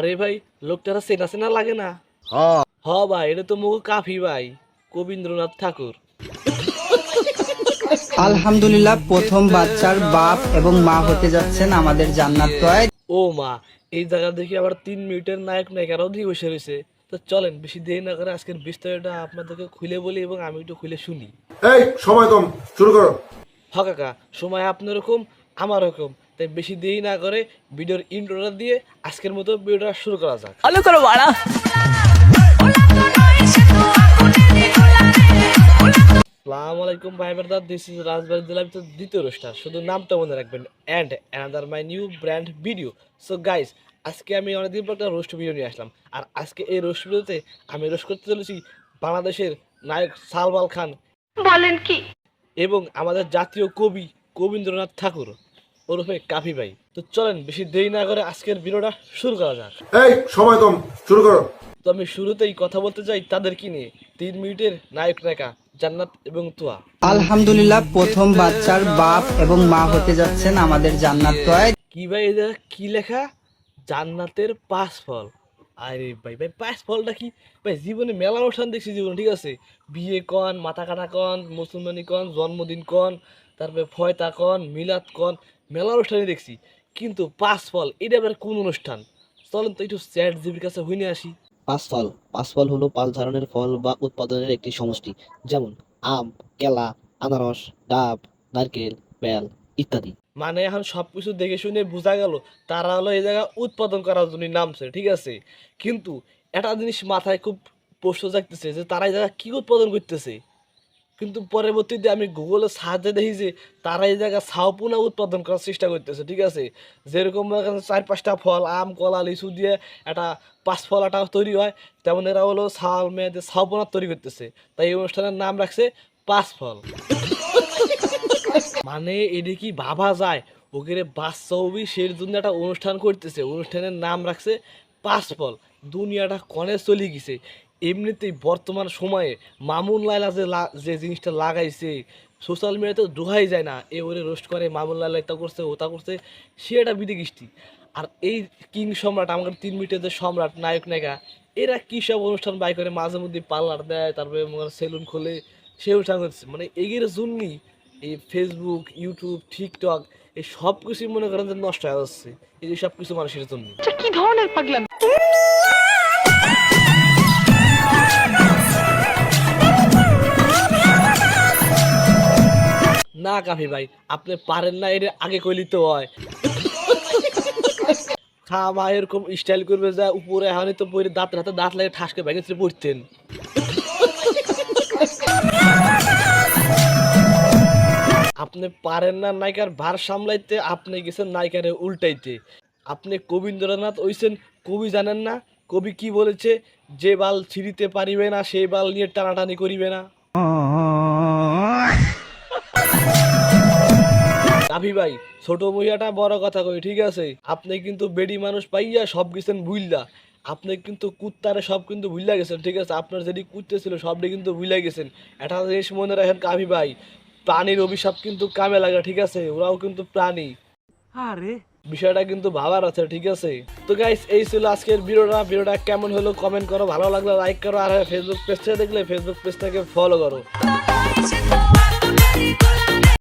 আরে ভাই লোকটারা চেনা চেনা লাগে না? হ্যাঁ। হ ভাই এটা তো মুখ কাফি ভাই কবীন্দ্রনাথ ঠাকুর। আলহামদুলিল্লাহ প্রথম বাচ্চার বাপ এবং মা হতে যাচ্ছেন আমাদের জান্নাত টয় ও মা এই জায়গা দেখি আবার তিন মিনিটের নায়ক নায়িকারাও দিয়ে বসে রয়েছে। তো চলেন বেশি দেরি না করে আজকের বিস্তারিতটা আপনাদেরকে খুলে বলি এবং আমি একটু খুলে শুনি। এই সময় কম শুরু করো। হ কাকা সময় আপনার রকম আমার রকম তাই বেশি দেরি না করে ভিডিওর ইন্ট্রোটা দিয়ে আজকের মতো ভিডিওটা শুরু করা যাক। ফলো করো বাড়া। সালাম আলাইকুম ভাই দিস ইজ রাজবাড়ি জেলা ভিতর দ্বিতীয় রোস্টার শুধু নামটা মনে রাখবেন and another my new brand video so guys আজকে আমি অনেকদিন পর একটা রোস্ট ভিডিও নিয়ে আসলাম। আর আজকে এই রোস্ট ভিডিওতে আমি রোস্ট করতে চলেছি বাংলাদেশের নায়ক সালবাল খান। বলেন কি? এবং আমাদের জাতীয় কবি কবীন্দ্রনাথ ঠাকুর। ওরফে কাফি ভাই। তো চলেন বেশি দেরি না করে আজকের ভিডিওটা শুরু করা যাক। এই সময় কম শুরু করো। তো আমি শুরুতেই কথা বলতে চাই তাদের কি নিয়ে? তিন মিনিটের নায়ক নায়িকা জান্নাত এবং তুয়া। আলহামদুলিল্লাহ প্রথম বাচ্চার বাপ এবং মা হতে যাচ্ছেন আমাদের জান্নাত টয় কি ভাই এটা কি লেখা? জান্নাতের পাঁচ ফল। আরে ভাই ভাই, পাঁচ ফলটা কি? ভাই, জীবনে মেলা অনুষ্ঠান দেখছি জীবনে, ঠিক আছে? বিয়ে কন মাথা কাটা কন, মুসলমানি কন, জন্মদিন কন, তারপরে ফয়তা কন, মিলাদ কন, মেলা অনুষ্ঠানই দেখছি। কিন্তু পাঁচ ফল, এটা আবার কোন অনুষ্ঠান? চলেন তো একটু চ্যাট জিবির কাছে হইনে আসি। পাঁচ ফল পাঁচ ফল হলো পাঁচ ধরনের ফল বা উৎপাদনের একটি সমষ্টি। যেমন আম, কেলা, আনারস, ডাব, নারকেল, বেল। ইত্যাদি। মানে এখন সব কিছু দেখে শুনে বোঝা গেল তারা হলো এই জায়গা উৎপাদন করার জন্য নামছে, ঠিক আছে? কিন্তু একটা জিনিস মাথায় খুব প্রশ্ন জাগতেছে যে তারা এই জায়গা কি উৎপাদন করতেছে? কিন্তু পরবর্তীতে আমি গুগলে সাহায্যে দেখি যে তারা এই জায়গা ছাউপুনা উৎপাদন করার চেষ্টা করতেছে, ঠিক আছে? যেরকম চার পাঁচটা ফল, আম, কলা, লিচু দিয়ে একটা পাঁচ ফল একটা তৈরি হয়, তেমন এরা হলো ছাল মেয়েদের ছাউপনা তৈরি করতেছে। তাই এই অনুষ্ঠানের নাম রাখছে পাঁচ ফল। মানে এটা কি ভাবা যায়? ওকে বাচ্চা হবি সেই জন্য একটা অনুষ্ঠান করতেছে। অনুষ্ঠানের নাম রাখছে পাঁচফল দুনিয়াটা কনে চলে গেছে। এমনিতেই বর্তমান সময়ে মামুন লাইলা যে যে জিনিসটা লাগাইছে সোশ্যাল মিডিয়াতে দোহাই যায় না। এ ওরে রোস্ট করে, মামুন লাইলা এটা করছে, ওটা করছে, সে একটা বিদিকিষ্টি আর এই কিং সম্রাট, আমাদের তিন মিনিটের যে সম্রাট, নায়ক, নায়িকা, এরা কী সব অনুষ্ঠান বাই করে মাঝে মধ্যে পার্লার দেয়, তারপরে সেলুন খোলে, সে অনুষ্ঠান করছে মানে এগিয়ে জন্যই এই ফেসবুক ইউটিউব টিকটক এই সব কিছুই মনে করেন যে নষ্ট হয়ে যাচ্ছে। এই যে সব কিছু মানুষের জন্য। কি ধরনের পাগলামি? না কাফি ভাই আপনি পারেন না এর আগে কইলি তো হয়। খা মা এরকম স্টাইল করবে যা উপরে এখনই তো পরে দাঁত হাতে দাঁত লাগে ঠাসকে ছেড়ে পড়তেন। আপনি পারেন না নায়িকার ভার সামলাইতে, আপনি গেছেন নায়িকারে উল্টাইতে। আপনি কবীন্দ্রনাথ ওইছেন কবি জানেন না, কবি কি বলেছে, যে বাল ছিঁড়িতে পারিবে না সেই বাল নিয়ে টানাটানি করিবে না। কাফি ভাই, ছোট মহিলাটা বড় কথা কই ঠিক আছে? আপনি কিন্তু বেডি মানুষ পাইয়া সব গেছেন বুইল্লা আপনি কিন্তু কুত্তারে সব কিন্তু ভুইলা গেছেন, ঠিক আছে? আপনার যেটি কুত্তে ছিল, সবটি কিন্তু ভুইলা গেছেন। একটা জিনিস মনে রাখেন কাভি ভাই প্রাণীর অভিশাপ কিন্তু কামে লাগে ঠিক আছে ওরাও কিন্তু প্রাণী আরে বিষয়টা কিন্তু ভাবার আছে ঠিক আছে তো গাইস এই ছিল আজকের ভিডিওটা ভিডিওটা কেমন হলো কমেন্ট করো ভালো লাগলে লাইক করো আর ফেসবুক পেজটা দেখলে ফেসবুক পেজটাকে ফলো করো.